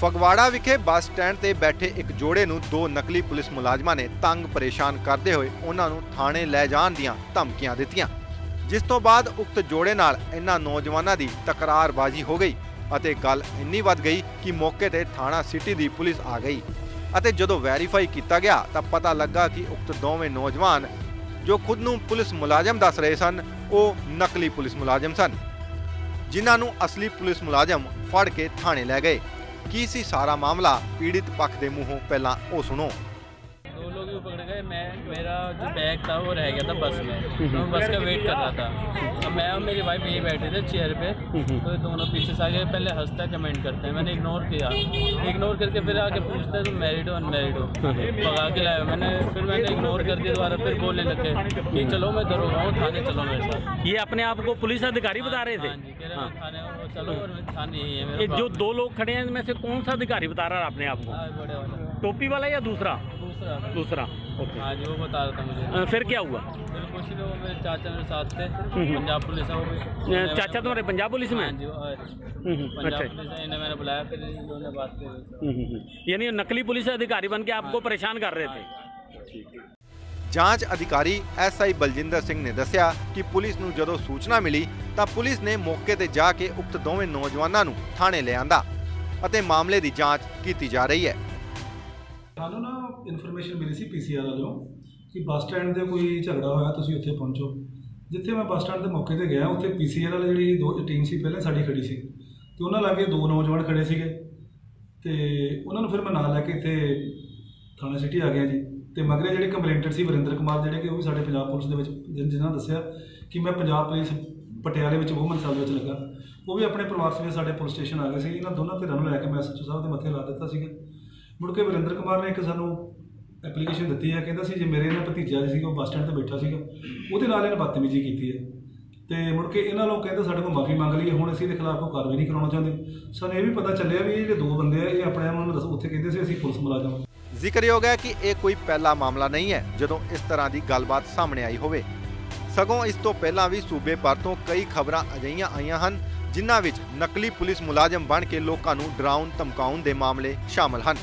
ਫਗਵਾੜਾ ਵਿਖੇ bus stand ਤੇ ਬੈਠੇ ਇੱਕ ਜੋੜੇ ਨੂੰ ਦੋ ਨਕਲੀ ਪੁਲਿਸ ਮੁਲਾਜ਼ਮਾਂ ਨੇ ਤੰਗ ਪਰੇਸ਼ਾਨ ਕਰਦੇ ਹੋਏ ਉਹਨਾਂ ਨੂੰ ਥਾਣੇ ਲੈ ਜਾਣ ਦੀਆਂ ਧਮਕੀਆਂ ਦਿੱਤੀਆਂ। ਜਿਸ ਤੋਂ ਬਾਅਦ ਉਕਤ ਜੋੜੇ ਨਾਲ ਇਹਨਾਂ ਨੌਜਵਾਨਾਂ ਦੀ ਤਕਰਾਰਬਾਜ਼ੀ ਹੋ ਗਈ ਅਤੇ ਗੱਲ ਇੰਨੀ ਵੱਧ ਗਈ ਕਿ ਮੌਕੇ ਤੇ ਥਾਣਾ ਸਿਟੀ ਦੀ ਪੁਲਿਸ ਆ ਗਈ ਅਤੇ ਜਦੋਂ ਵੈਰੀਫਾਈ ਕੀਤਾ ਗਿਆ ਤਾਂ ਪਤਾ ਲੱਗਾ ਕਿ ਉਕਤ ਦੋਵੇਂ ਨੌਜਵਾਨ ਜੋ ਖੁਦ ਨੂੰ ਪੁਲਿਸ ਮੁਲਾਜ਼ਮ ਦੱਸ ਰਹੇ ਸਨ, ਉਹ ਨਕਲੀ ਪੁਲਿਸ ਮੁਲਾਜ਼ਮ ਸਨ, ਜਿਨ੍ਹਾਂ ਨੂੰ ਅਸਲੀ ਪੁਲਿਸ ਮੁਲਾਜ਼ਮ ਫੜ ਕੇ ਥਾਣੇ ਲੈ ਗਏ। ਕੀ ਸੀ ਸਾਰਾ ਮਾਮਲਾ? ਪੀੜਿਤ ਪੱਖ ਦੇ ਮੂੰਹੋਂ ਪਹਿਲਾਂ ਉਹ ਸੁਣੋ। लोग पकड़ गए मैं मेरा जो बैग था वो रह गया था बस में। तो मैं बस का वेट कर रहा था। अब मैं और मेरी वाइफ यही बैठे थे चेयर पे। तो ये दोनों पीछे से आगे पहले हंसता कमेंट करते हैं। मैंने इग्नोर किया। इग्नोर करके फिर आके पूछते हैं तुम मैरिड हो अनमेरिड हो? भगा के लाया मैंने। फिर मैंने इग्नोर कर दिया दोबारा फिर बोलने लगे कि चलो मैं दरोगा हूँ थाने चलो मेरे साथ। ये अपने आप को पुलिस अधिकारी बता रहे थे? हाँ जी हैं जो दो लोग खड़े हैं इनमें से कौन सा अधिकारी बता रहा है अपने आप को हाँ, टोपी वाला या दूसरा? दूसरा दूसरा ओके हाँ जी वो बता रहा था मुझे अ, फिर क्या हुआ फिर कुछ नहीं वो मेरे चाचा मेरे साथ थे हम्म। पंजाब पुलिस है वो भी अ, चाचा तुम्हारे पंजाब पुलिस में हाँ हैं? जी वो है। हम्म, हम्म, पंजाब अच्छा पुलिस है इन्हें मैंने बुलाया फिर इन्होंने बात की हम्म, हम्म, हम्म। यानी नकली पुलिस अधिकारी बन के आपको परेशान कर रहे थे ਜਾਂਚ ਅਧਿਕਾਰੀ ਐਸਆਈ ਬਲਜਿੰਦਰ ਸਿੰਘ ਨੇ ਦੱਸਿਆ ਕਿ ਪੁਲਿਸ ਨੂੰ ਜਦੋਂ ਸੂਚਨਾ ਮਿਲੀ ਤਾਂ ਪੁਲਿਸ ਨੇ ਮੌਕੇ ਤੇ ਜਾ ਕੇ ਉਕਤ ਦੋਵੇਂ ਨੌਜਵਾਨਾਂ ਨੂੰ ਥਾਣੇ ਲਿਆਂਦਾ ਅਤੇ ਮਾਮਲੇ ਦੀ ਜਾਂਚ ਕੀਤੀ ਜਾ ਰਹੀ ਹੈ ਸਾਨੂੰ ਨਾ ਇਨਫੋਰਮੇਸ਼ਨ ਮਿਲੀ ਸੀ ਪੀਸੀਆਰ ਵੱਲੋਂ ਕਿ ਬੱਸ ਸਟੈਂਡ ਦੇ ਕੋਈ ਝਗੜਾ ਹੋਇਆ, ਤੁਸੀਂ ਉੱਥੇ ਪਹੁੰਚੋ। ਜਿੱਥੇ ਮੈਂ ਬੱਸ ਸਟੈਂਡ ਦੇ ਮੌਕੇ ਤੇ ਗਿਆ, ਉੱਥੇ ਪੀਸੀਆਰ ਵਾਲੀ ਜਿਹੜੀ ਦੋ ਟੀਮ ਸੀ, ਪਹਿਲਾਂ ਸਾਡੀ ਖੜੀ ਸੀ। ਤੇ ਉਹਨਾਂ ਲਾਗੇ ਦੋ ਨੌਜਵਾਨ ਖੜੇ ਸੀਗੇ। ਤੇ ਉਹਨਾਂ ਨੂੰ ਫਿਰ ਮੈਂ ਨਾਲ ਲੈ ਕੇ ਇੱਥੇ ਥਾਣਾ ਸਿਟੀ ਆ ਗਿਆ ਜੀ। ਤੇ ਮਗਰੇ ਜਿਹੜੇ ਕੰਪਲੇਂਟਰ ਸੀ ਵਰਿੰਦਰ ਕੁਮਾਰ, ਜਿਹੜੇ ਕਿ ਉਹ ਵੀ ਸਾਡੇ ਪੰਜਾਬ ਪੁਲਿਸ ਦੇ ਵਿੱਚ, ਜਿਨ- ਜਿਨ੍ਹਾਂ ਦੱਸਿਆ ਕਿ ਮੈਂ ਪੰਜਾਬ ਪੁਲਿਸ ਪਟਿਆਲੇ ਵਿੱਚ ਵੂਮਨ ਸੈੱਲ ਵਿੱਚ ਲੱਗਾ। ਉਹ ਵੀ ਆਪਣੇ ਪਰਿਵਾਰ ਸਮੇਤ ਸਾਡੇ ਪੁਲਿਸ ਸਟੇਸ਼ਨ ਆ ਗਏ ਸੀ। ਇਹਨਾਂ ਦੋਨਾਂ ਧਿਰਾਂ ਨੂੰ ਲੈ ਕੇ ਮੈਂ ਐਸਐਚਓ ਸਾਹਿਬ ਦੇ ਮੱਥੇ ਲਾ ਦਿੱਤਾ ਸੀਗਾ। ਮੁੜ ਕੇ ਵਰਿੰਦਰ ਕੁਮਾਰ ਨੇ ਇੱਕ ਸਾਨੂੰ ਐਪਲੀਕੇਸ਼ਨ ਦਿੱਤੀ ਹੈ, ਕਹਿੰਦਾ ਸੀ ਜੇ ਮੇਰੇ ਨਾਲ ਭਤੀਜਾ ਸੀ, ਉਹ ਬੱਸ ਸਟੈਂਡ ਤੇ ਬੈਠਾ ਸੀਗਾ, ਉਹਦੇ ਨਾਲ ਇਹਨੇ ਬਦਤਮੀਜ਼ੀ ਕੀਤੀ ਹੈ। ਤੇ ਮੁੜ ਕੇ ਇਹਨਾਂ ਲੋਕ ਕਹਿੰਦੇ ਸਾਡੇ ਕੋਲ ਮਾਫੀ ਮੰਗ ਲਈ ਹੁਣ ਅਸੀਂ ਇਹਦੇ ਖਿਲਾਫ ਕੋਈ ਕਾਰਵਾਈ ਨਹੀਂ ਕਰਾਉਣਾ ਚਾਹੁੰਦੇ। ਸਾਨੂੰ ਇਹ ਵੀ ਪਤਾ ਚੱਲਿਆ ਵੀ ਇਹ ਜਿਹੜੇ ਦੋ ਬੰਦੇ ਆ, ਇਹ ਆਪਣੇ ਆਪ ਨੂੰ ਦੱਸ, ਉੱਥੇ ਕਹਿੰਦੇ ਸੀ ਅਸੀਂ ਪੁਲਿਸ ਮੁਲਾਜ਼ਮ ਜ਼ਿਕਰਯੋਗ ਹੈ ਕਿ ਇਹ ਕੋਈ ਪਹਿਲਾ ਮਾਮਲਾ ਨਹੀਂ ਹੈ, ਜਦੋਂ ਇਸ ਤਰ੍ਹਾਂ ਦੀ ਗੱਲਬਾਤ ਸਾਹਮਣੇ ਆਈ ਹੋਵੇ। ਸਗੋਂ ਇਸ ਤੋਂ ਪਹਿਲਾਂ ਵੀ ਸੂਬੇ ਭਰ ਤੋਂ ਕਈ ਖਬਰਾਂ ਅਜਿਹੀਆਂ ਆਈਆਂ ਹਨ, ਜਿਨ੍ਹਾਂ ਵਿੱਚ ਨਕਲੀ ਪੁਲਿਸ ਮੁਲਾਜ਼ਮ ਬਣ ਕੇ ਲੋਕਾਂ ਨੂੰ ਡਰਾਉਣ, ਧਮਕਾਉਣ ਦੇ ਮਾਮਲੇ ਸ਼ਾਮਲ ਹਨ।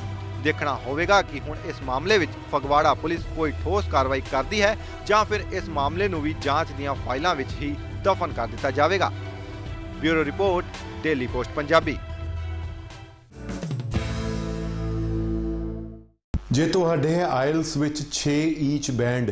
ਦੇਖਣਾ ਹੋਵੇਗਾ ਕਿ ਹੁਣ ਇਸ ਮਾਮਲੇ ਵਿੱਚ ਫਗਵਾੜਾ ਪੁਲਿਸ ਕੋਈ ਠੋਸ ਕਾਰਵਾਈ ਕਰਦੀ ਹੈ ਜਾਂ ਫਿਰ ਇਸ ਮਾਮਲੇ ਨੂੰ ਵੀ ਜਾਂਚ ਦੀਆਂ ਫਾਈਲਾਂ ਵਿੱਚ ਹੀ ਦਫਨ ਕਰ ਦਿੱਤਾ ਜਾਵੇਗਾ। Bureau report, daily post Punjabi. ਜੇ ਤੁਹਾਡੇ ਆਇਲਸ ਵਿੱਚ 6 ਈਚ ਬੈਂਡ